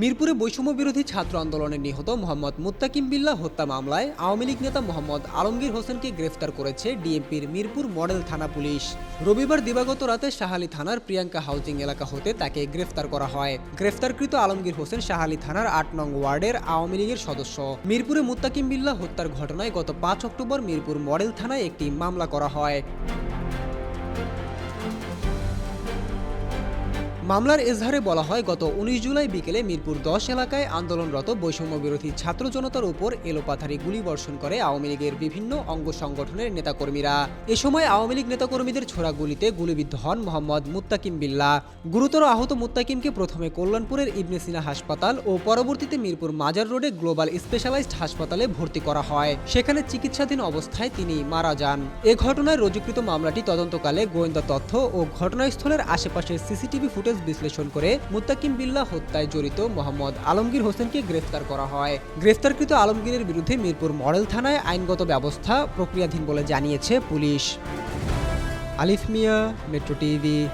মিরপুরে বৈষম্য বিরোধী ছাত্র আন্দোলনে নিহত মোহাম্মদ মুত্তাকিম বিল্লাহ হত্যা মামলায় আওয়ামী লীগ নেতা মোহাম্মদ আলমগীর হোসেনকে গ্রেফতার করেছে ডিএমপির মিরপুর মডেল থানা পুলিশ। রবিবার দিবাগত রাতে শাহালি থানার প্রিয়াঙ্কা হাউজিং এলাকা হতে তাকে গ্রেফতার করা হয়। গ্রেফতারকৃত আলমগীর হোসেন শাহালি থানার আট নং ওয়ার্ডের আওয়ামী লীগের সদস্য। মিরপুরে মুত্তাকিম বিল্লাহ হত্যার ঘটনায় গত পাঁচ অক্টোবর মিরপুর মডেল থানায় একটি মামলা করা হয়। মামলার এজাহারে বলা হয়, গত উনিশ জুলাই বিকেলে মিরপুর দশ এলাকায় আন্দোলনরত বৈষম্য বিরোধী ছাত্র জনতার উপর এলোপাথারি গুলি বর্ষণ করে আওয়ামী লীগের বিভিন্ন অঙ্গ সংগঠনের নেতাকর্মীরা। এ সময় আওয়ামী লীগ নেতাকর্মীদের ছোড়া গুলিতে গুলিবিদ্ধ হন মোহাম্মদ মুত্তাকিম বিল্লা। গুরুতর আহত মুত্তাকিমকে প্রথমে কল্যাণপুরের ইবনে সিনা হাসপাতাল ও পরবর্তীতে মিরপুর মাজার রোডে গ্লোবাল স্পেশালাইজড হাসপাতালে ভর্তি করা হয়। সেখানে চিকিৎসাধীন অবস্থায় তিনি মারা যান। এ ঘটনায় রুজুকৃত মামলাটি তদন্তকালে গোয়েন্দা তথ্য ও ঘটনাস্থলের আশেপাশের সিসিটিভি ফুটেজ বিশ্লেষণ করে মুত্তাকিম বিল্লাহ হত্যায় জড়িত মোহাম্মদ আলমগীর হোসেনকে গ্রেফতার করা হয়। গ্রেফতারকৃত আলমগীরের বিরুদ্ধে মিরপুর মডেল থানায় আইনগত ব্যবস্থা প্রক্রিয়াধীন বলে জানিয়েছে পুলিশ। আলিফ মিয়া, মেট্রো টিভি।